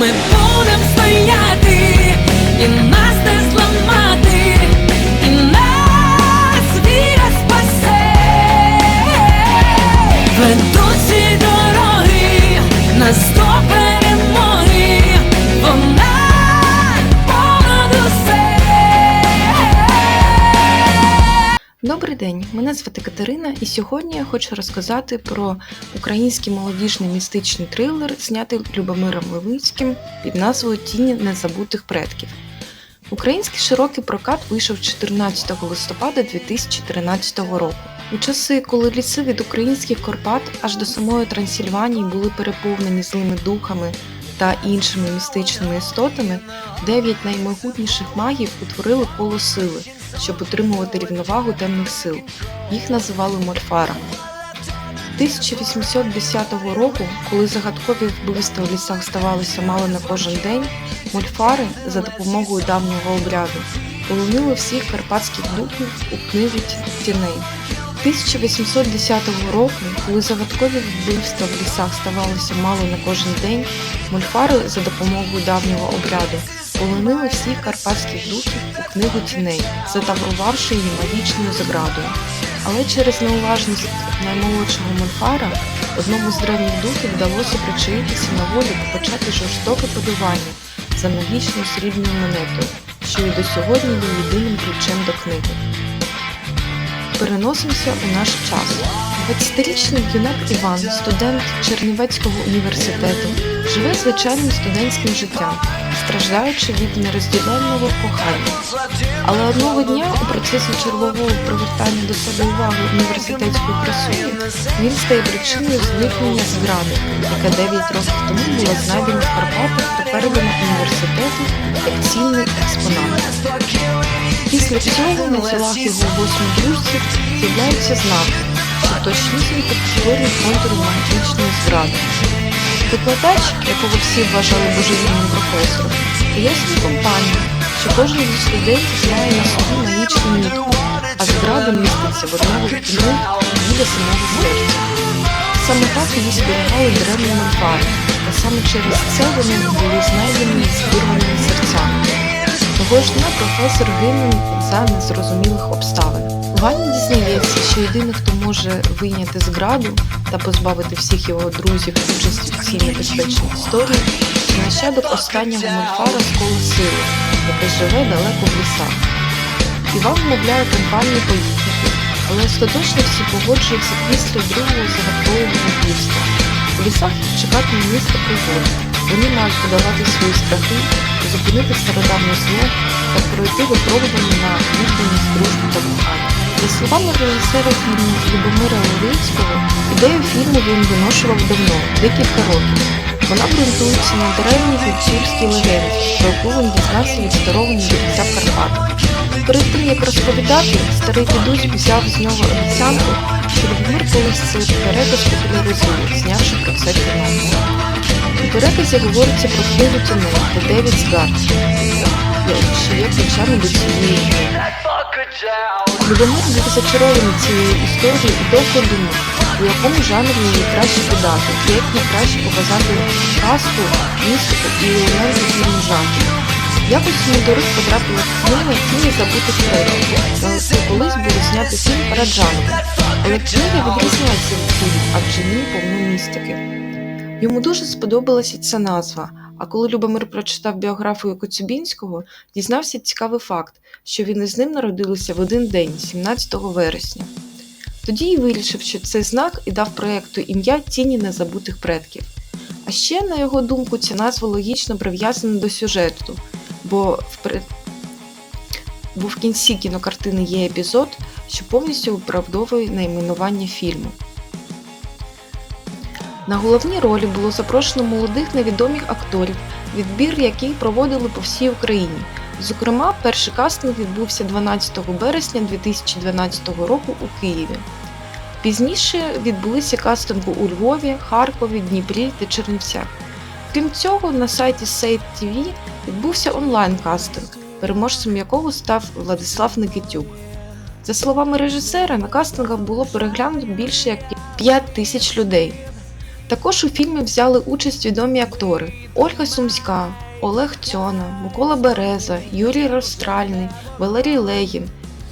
ми будем стояти, Добрий день, мене звати Катерина, і сьогодні я хочу розказати про український молодіжний містичний трилер, знятий Любомиром Левицьким під назвою Тіні незабутих предків. Український широкий прокат вийшов 14 листопада 2013 року. У часи, коли ліси від українських Карпат аж до самої Трансильванії були переповнені злими духами та іншими містичними істотами, дев'ять наймогутніших магів утворили коло сили, щоб утримувати рівновагу темних сил. Їх називали мольфарами. 1810 року, коли загадкові вбивства в лісах ставалися мало на кожен день, мольфари за допомогою давнього обряду полонили всіх карпатських духів у книгу тіней. 1810 року, коли загадкові вбивства в лісах ставалися мало на кожен день, мольфари за допомогою давнього обряду полонили всіх карпатських духів у книгу тіней, затаврувавши її магічною заградою. Але через неуважність наймолодшого Мольфара одному з древніх духів вдалося причаїтися на волі та почати жорстоке полювання за магічною срібною монетою, що і до сьогодні є єдиним ключем до книги. Переносимося у наш час. 20-річний юнак Іван, студент Чернівецького університету, живе звичайним студентським життям, страждаючи від нерозділеного кохання. Але одного дня у процесі чергового привертання до себе уваги університетської красуні він стає причиною зникнення згради, яка 9 років тому була знайдена в Карпатах та передана університету як цінний експонат. Після цього на тілах його восьми друзів з'являються знаки, що точнісінько повторюють контури магічної зради. Викладач, якого всі вважали божевільним професором, пояснює компанію, що кожен зі студентів має на собі магічну нитку, а зрада міститься в одному книг біля самого серця. Саме так її зберігали древні мольфари, та саме через це вони були знайдені з вирваними серцями. Того ж професор гине за незрозумілих обставин. Ваня дізнається, що єдиний, хто може вийняти зграду та позбавити всіх його друзів участі в цій небезпечній історії, нащадок останнього мольфара з кола сили, який живе далеко в лісах. Іван вмовляє компанію поїхати, але остаточно всі погоджуються після другого загадкового вбивства. У лісах чекатиме місто пригод. Вони мають подолати свої страхи, зупинити стародавнє зло та пройти випробування на мужність, дружбу та кохання. За словами режисера фільму Любомира Левицького, ідею фільму він виношував давно, декілька років. Вона ґрунтується на древній гуцульській легенді, про яку він дізнався від старого мудреця в Карпатах. Перед тим як розповідати, старий дідусь взяв з нього обіцянку, що Любомир колись цей переказ знявши про це кіно. У переказі говориться про книгу тіней та Девід Згард, що є ключами до цієї. Любомир був зачарований цією історією і довго думав, у якому жанрі її краще подати, як найкраще показати казку, містику і елементи фільму жанру. Якось рук потрапила книга «Тіні забутих предків», яку колись було знято фільм парад жанру. Але книга відрізняється від фільму, адже в ній повно містики. Йому дуже сподобалася ця назва. А коли Любомир прочитав біографію Коцюбінського, дізнався цікавий факт, що він із ним народилися в один день, 17 вересня. Тоді й вирішив, що це знак і дав проєкту ім'я Тіні незабутих предків. А ще, на його думку, ця назва логічно прив'язана до сюжету, бо в, бо в кінці кінокартини є епізод, що повністю виправдовує найменування фільму. На головні ролі було запрошено молодих невідомих акторів, відбір яких проводили по всій Україні. Зокрема, перший кастинг відбувся 12 березня 2012 року у Києві. Пізніше відбулися кастинги у Львові, Харкові, Дніпрі та Чернівцях. Крім цього, на сайті Сейт TV відбувся онлайн-кастинг, переможцем якого став Владислав Никитюк. За словами режисера, на кастингах було переглянуто більше як 5 тисяч людей. Також у фільмі взяли участь відомі актори Ольга Сумська, Олег Цьона, Микола Береза, Юрій Розстральний, Валерій Легін,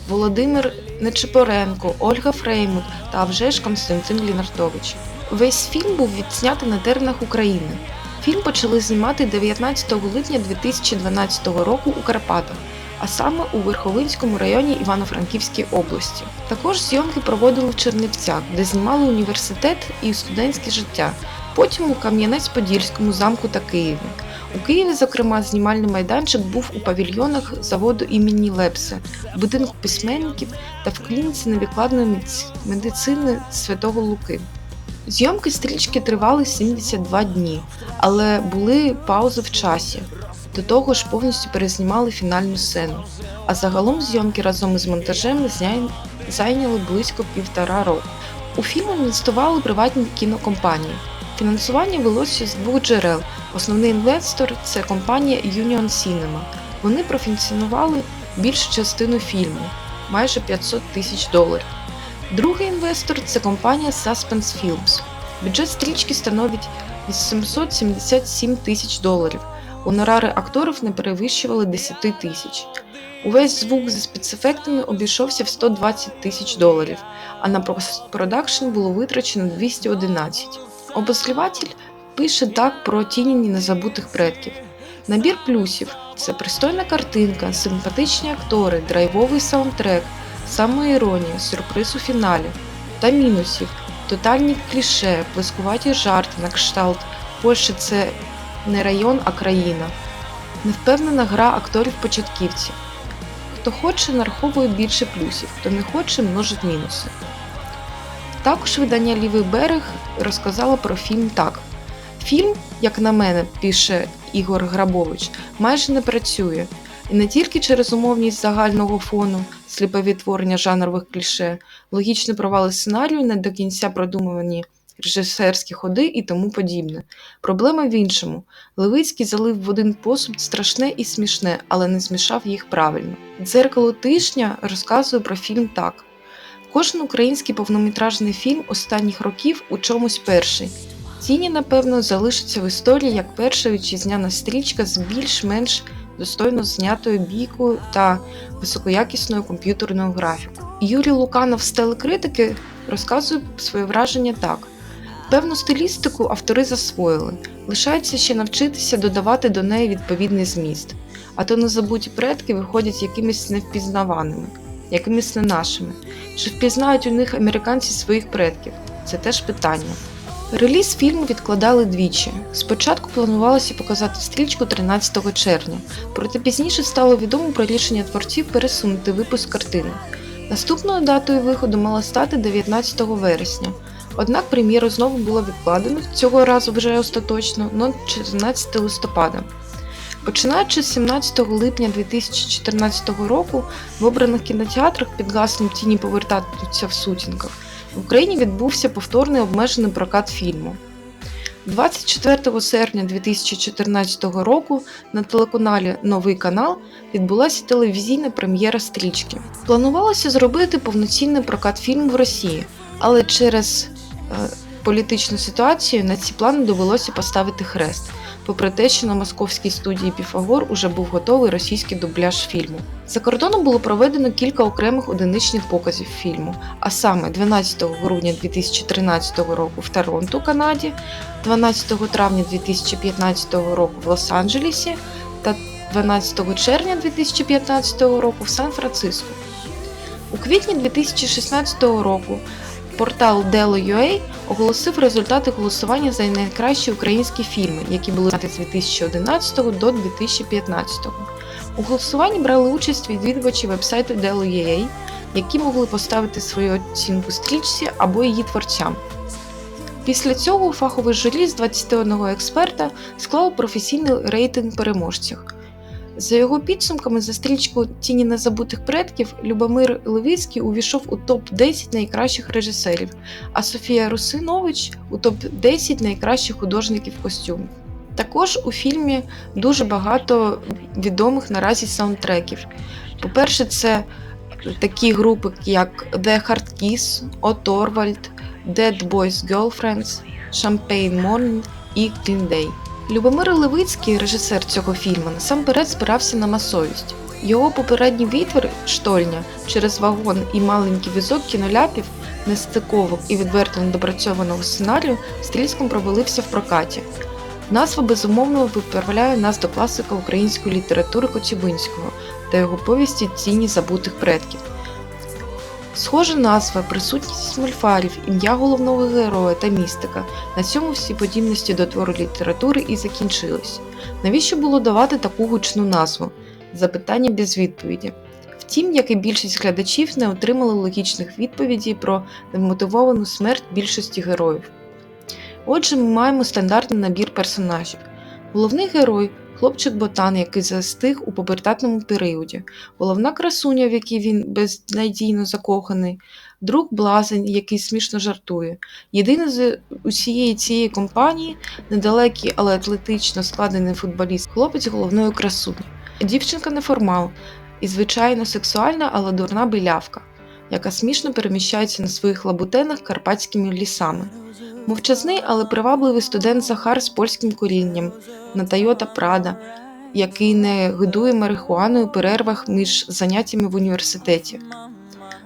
Володимир Нечипоренко, Ольга Фреймут та вже ж Константин Лінартович. Весь фільм був відснятий на теренах України. Фільм почали знімати 19 липня 2012 року у Карпатах, а саме у Верховинському районі Івано-Франківської області. Також зйомки проводили в Чернівцях, де знімали університет і студентське життя. Потім у Кам'янець-Подільському замку та Києві. У Києві, зокрема, знімальний майданчик був у павільйонах заводу імені Лепса, будинку письменників та в клініці невідкладної медиц- медицини Святого Луки. Зйомки стрічки тривали 72 дні, але були паузи в часі. До того ж повністю перезнімали фінальну сцену. А загалом зйомки разом із монтажем зайняли близько півтора року. У фільм інвестували приватні кінокомпанії. Фінансування велося з двох джерел. Основний інвестор це компанія Union Cinema. Вони профінансували більшу частину фільму майже 500 тисяч доларів. Другий інвестор це компанія Suspense Films. Бюджет стрічки становить 877 тисяч доларів. Гонорари акторів не перевищували 10 тисяч. Увесь звук зі спецефектами обійшовся в 120 тисяч доларів, а на постпродакшн було витрачено 211. Обозріватель пише так про тіні незабутих предків. Набір плюсів це пристойна картинка, симпатичні актори, драйвовий саундтрек, самоіронія, сюрприз у фіналі. Та мінусів тотальні кліше, плескуваті жарти на кшталт. Польща це не район, а країна. Невпевнена гра акторів-початківців. Хто хоче, нараховує більше плюсів, хто не хоче, множить мінуси. Також видання Лівий берег розказало про фільм так. Фільм, як на мене, пише Ігор Грабович, майже не працює. І не тільки через умовність загального фону, сліпе відтворення жанрових кліше, логічні провали сценарію, не до кінця продумувані режисерські ходи і тому подібне. Проблема в іншому. Левицький залив в один посуд страшне і смішне, але не змішав їх правильно. Дзеркало тижня розказує про фільм так. Кожен український повнометражний фільм останніх років у чомусь перший. Тіні, напевно, залишаться в історії як перша вітчизняна стрічка з більш-менш достойно знятою бійкою та високоякісною комп'ютерною графікою. Юрій Луканов з телекритики розказує своє враження так. Певну стилістику автори засвоїли, лишається ще навчитися додавати до неї відповідний зміст, а то незабуті предки виходять якимись невпізнаваними, якимись не нашими. Чи впізнають у них американці своїх предків? Це теж питання. Реліз фільму відкладали двічі. Спочатку планувалося показати стрічку 13 червня, проте пізніше стало відомо про рішення творців пересунути випуск картини. Наступною датою виходу мала стати 19 вересня. Однак прем'єру знову було відкладено, цього разу вже остаточно, на 14 листопада. Починаючи з 17 липня 2014 року в обраних кінотеатрах під гаслом Тіні повертаються в сутінках в Україні відбувся повторний обмежений прокат фільму. 24 серпня 2014 року на телеканалі Новий канал відбулася телевізійна прем'єра стрічки. Планувалося зробити повноцінний прокат фільму в Росії, але через політичну ситуацію на ці плани довелося поставити хрест, попри те, що на московській студії Піфагор уже був готовий російський дубляж фільму. За кордоном було проведено кілька окремих одиничних показів фільму, а саме 12 грудня 2013 року в Торонто, Канаді, 12 травня 2015 року в Лос-Анджелесі та 12 червня 2015 року в Сан-Франциско. У квітні 2016 року портал Delo.ua оголосив результати голосування за найкращі українські фільми, які були зняті з 2011 до 2015. У голосуванні брали участь відвідувачі вебсайту Delo.ua, які могли поставити свою оцінку стрічці або її творцям. Після цього фахове журі з 21 експерта склало професійний рейтинг переможців. За його підсумками за стрічку Тіні незабутих предків Любомир Левицький увійшов у топ-10 найкращих режисерів, а Софія Русинович у топ-10 найкращих художників костюмів. Також у фільмі дуже багато відомих наразі саундтреків. По-перше, це такі групи, як The Hard Kiss, O Torvald, Dead Boys Girlfriends, Champagne Morning і Clean Day. Любомир Левицький, режисер цього фільму, насамперед спирався на масовість. Його попередній відтвір штольня через вагон і маленький візок кіноляпів, нестиковок і відверто недопрацьованого сценарію стрільськом провалився в прокаті. Назва безумовно виправляє нас до класика української літератури Коцюбинського та його повісті Тіні забутих предків. Схожа назва, присутність мольфарів, ім'я головного героя та містика. На цьому всі подібності до твору літератури і закінчились. Навіщо було давати таку гучну назву? Запитання без відповіді. Втім, як і більшість глядачів не отримали логічних відповідей про немотивовану смерть більшості героїв. Отже, ми маємо стандартний набір персонажів. Головний герой хлопчик-ботан, який застиг у пубертатному періоді, головна красуня, в якій він безнадійно закоханий, друг блазень, який смішно жартує. Єдиний з усієї цієї компанії недалекий, але атлетично складений футболіст, хлопець головної красуні. Дівчинка неформал і звичайно сексуальна, але дурна білявка, яка смішно переміщається на своїх лабутенах карпатськими лісами. Мовчазний, але привабливий студент Захар з польським корінням на Тойота Прада, який не гидує марихуаною у перервах між заняттями в університеті.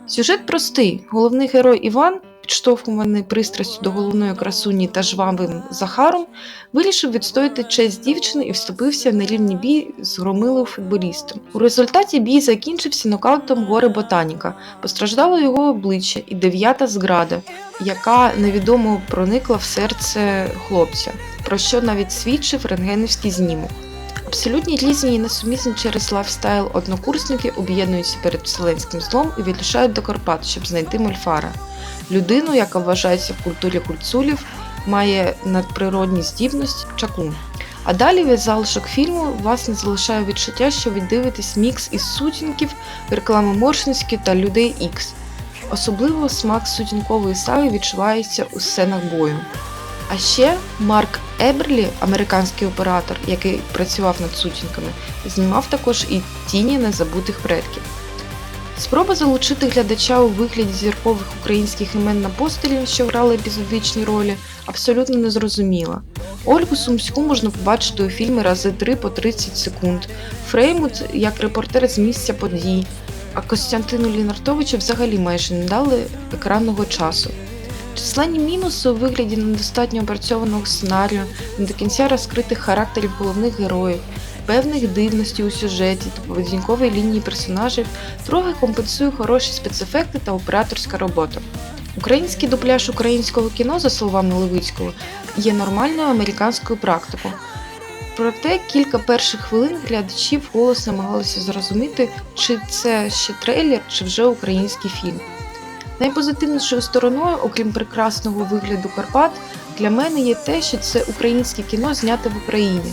Сюжет простий. Головний герой Іван, підштовхуваний пристрастю до головної красуні та жвавим Захаром, вирішив відстояти честь дівчини і вступився в нерівний бій з громилою футболістом. У результаті бій закінчився нокаутом гори ботаніка. Постраждало його обличчя і дев'ята зграда, яка невідомо проникла в серце хлопця, про що навіть свідчив рентгенівський знімок. Абсолютні різні і несумісні через лайфстайл однокурсники об'єднуються перед вселенським злом і відлишають до Карпат, щоб знайти Мольфара. Людину, яка вважається в культурі кульцулів, має надприродні здібності чакун. А далі весь залишок фільму вас не залишає відчуття, що ви дивитесь мікс із сутінків, реклами Моршинські та людей Ікс. Особливо смак сутінкової саги відчувається у сценах бою. А ще Марк Еберлі, американський оператор, який працював над сутінками, знімав також і тіні незабутих предків. Спроба залучити глядача у вигляді зіркових українських імен на постелі, що грали епізодичні ролі, абсолютно незрозуміла. Ольгу Сумську можна побачити у фільмі рази 3 по 30 секунд, Фреймут як репортер з місця подій, а Костянтину Лінартовичу взагалі майже не дали екранного часу. Численні мінуси у вигляді недостатньо опрацьованого сценарію, не до кінця розкритих характерів головних героїв, певних дивностей у сюжеті та поведінковій лінії персонажів трохи компенсує хороші спецефекти та операторська робота. Український дубляж українського кіно, за словами Левицького, є нормальною американською практикою. Проте кілька перших хвилин глядачі вголос намагалися зрозуміти, чи це ще трейлер, чи вже український фільм. Найпозитивнішою стороною, окрім прекрасного вигляду Карпат, для мене є те, що це українське кіно зняте в Україні.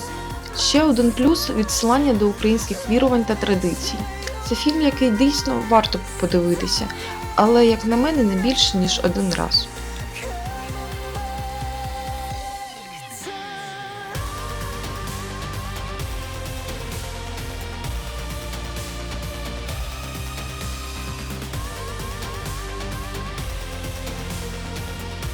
Ще один плюс відсилання до українських вірувань та традицій. Це фільм, який дійсно варто подивитися, але, як на мене, не більше ніж один раз.